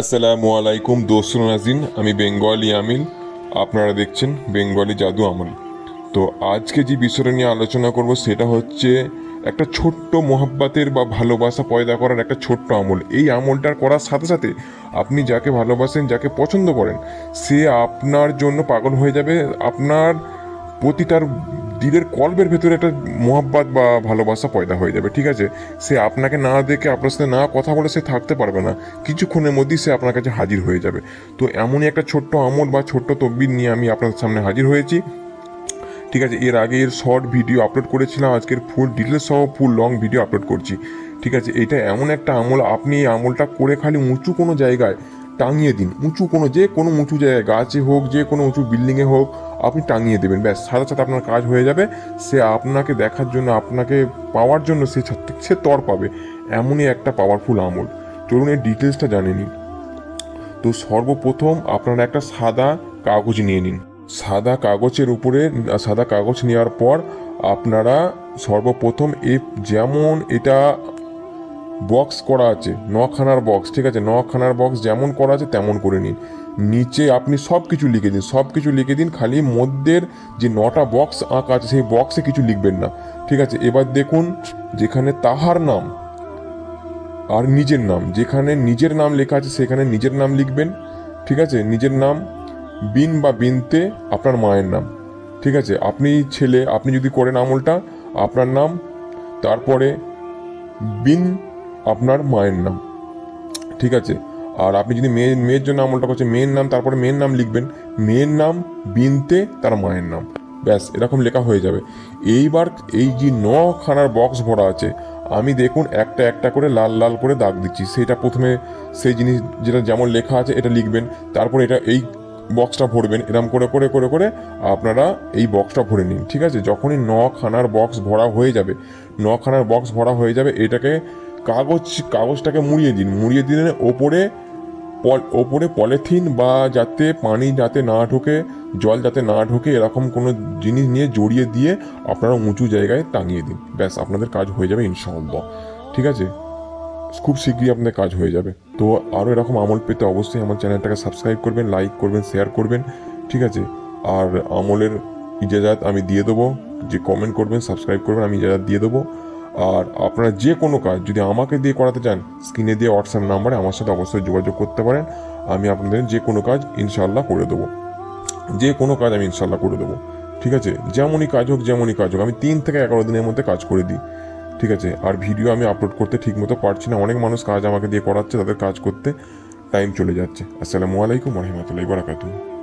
আসসালামু আলাইকুম দোস্ত নাজিন, আমি বেঙ্গলি আমিল আপনারা দেখছেন বেঙ্গলি জাদু আমল। তো আজকে যে বিষয়টা নিয়ে আলোচনা করব সেটা হচ্ছে একটা ছোট্ট মোহাব্বাতের বা ভালোবাসা পয়দা করার একটা ছোট্ট আমল। এই আমলটার করার সাথে সাথে আপনি যাকে ভালোবাসেন, যাকে পছন্দ করেন, সে আপনার জন্য পাগল হয়ে যাবে। আপনার প্রতিটার দিলের কল্পের ভেতরে একটা মোহাব্বত বা ভালোবাসা পয়দা হয়ে যাবে, ঠিক আছে? সে আপনাকে না দেখে, আপনার সাথে না কথা বলে সে থাকতে পারবে না। কিছুক্ষণের মধ্যেই সে আপনার কাছে হাজির হয়ে যাবে। তো এমনই একটা ছোট্ট আমল বা ছোট্ট তকবির নিয়ে আমি আপনাদের সামনে হাজির হয়েছি। ঠিক আছে, এর আগে এর শর্ট ভিডিও আপলোড করেছিলাম, আজকের ফুল ডিটেলস সহ ফুল লং ভিডিও আপলোড করছি। ঠিক আছে, এটা এমন একটা আমল, আপনি এই আমলটা করে খালি উঁচু কোনো জায়গায় টাঙিয়ে দিন। উঁচু কোনো, যে কোনো উঁচু জায়গায়, গাছে হোক, যে কোনো উঁচু বিল্ডিংয়ে হোক আপনি টাঙিয়ে দেবেন। ব্যাস সাথে সাথে আপনার কাজ হয়ে যাবে। সে আপনাকে দেখার জন্য, আপনাকে পাওয়ার জন্য সে সে তর পাবে। এমনই একটা পাওয়ারফুল আমল চলুন এর ডিটেলসটা জানে নিন তো সর্বপ্রথম আপনারা একটা সাদা কাগজ নিয়ে নিন। সাদা কাগজের উপরে, সাদা কাগজ নেওয়ার পর আপনারা সর্বপ্রথম এ যেমন এটা বক্স করা আছে, নখানার বক্স ঠিক আছে? নখানার বক্স যেমন করা আছে তেমন করে নিন। নিচে আপনি সব কিছু লিখে দিন সব কিছু লিখে দিন, খালি মধ্যের যে নটা বক্স আঁকা আছে, সেই বক্সে কিছু লিখবেন না। ঠিক আছে? এবার দেখুন, যেখানে তাহার নাম আর নিজের নাম, যেখানে নিজের নাম লেখা আছে, সেখানে নিজের নাম লিখবেন। ঠিক আছে? নিজের নাম, বিন বা বিনতে আপনার মায়ের নাম। ঠিক আছে? আপনি ছেলে, আপনি যদি করেন আমলটা, আপনার নাম, তারপরে বিন আপনার মায়ের নাম। ঠিক আছে? আর আপনি যদি মেয়ে, মেয়ের জন্য আমলটা করছেন, মেয়ের নাম, তারপরে মেয়ের নাম লিখবেন, মেয়ের নাম বিনতে তার মায়ের নাম। ব্যাস, এরকম লেখা হয়ে যাবে। এইবার এই যে নখানার বক্স ভরা আছে, আমি দেখুন একটা একটা করে লাল লাল করে দাগ দিচ্ছি। সেটা প্রথমে সেই জিনিস যেটা যেমন লেখা আছে, এটা লিখবেন, তারপর এটা এই বক্সটা ভরবেন, এরম করে করে করে করে আপনারা এই বক্সটা ভরে নিন। ঠিক আছে? যখনই নখানার বক্স ভরা হয়ে যাবে, নখানার বক্স ভরা হয়ে যাবে, এটাকে কাগজ, কাগজটাকে মুড়িয়ে দিন। মুড়িয়ে দিলে ওপরে পল- ওপরে পলিথিন বা যাতে পানি যাতে না ঢোকে, জল যাতে না ঢোকে, এরকম কোনো জিনিস নিয়ে জড়িয়ে দিয়ে আপনারা উঁচু জায়গায় টাঙিয়ে দিন। ব্যাস, আপনাদের কাজ হয়ে যাবে ইনশাআল্লাহ। ঠিক আছে? খুব শীঘ্রই আপনাদের কাজ হয়ে যাবে। তো আরও এরকম আমল পেতে অবশ্যই আমার চ্যানেলটাকে সাবস্ক্রাইব করবেন, লাইক করবেন, শেয়ার করবেন। ঠিক আছে? আর আমলের ইজাজাত আমি দিয়ে দেবো। যে কমেন্ট করবেন সাবস্ক্রাইব করবেন, আমি ইজাজাত দিয়ে দেবো। আর আপনারা যে কোনো কাজ যদি আমাকে দিয়ে করাতে চান স্ক্রিনে দিয়ে হোয়াটসঅ্যাপ নাম্বারে আমার সাথে অবশ্যই যোগাযোগ করতে পারেন। আমি আপনাদের যে কোনো কাজ ইনশাল্লাহ করে দেবো। যে কোনো কাজ আমি ইনশাল্লাহ করে দেবো। ঠিক আছে? যেমনই কাজ হোক, যেমনই কাজ হোক, আমি তিন থেকে এগারো দিনের মধ্যে কাজ করে দিই। ঠিক আছে? আর ভিডিও আমি আপলোড করতে ঠিক মতো পারছি না। অনেক মানুষ কাজ আমাকে দিয়ে করাচ্ছে, তাদের কাজ করতে টাইম চলে যাচ্ছে। আসসালামু আলাইকুম রহমতুল্লাহ বারাকাতুহ।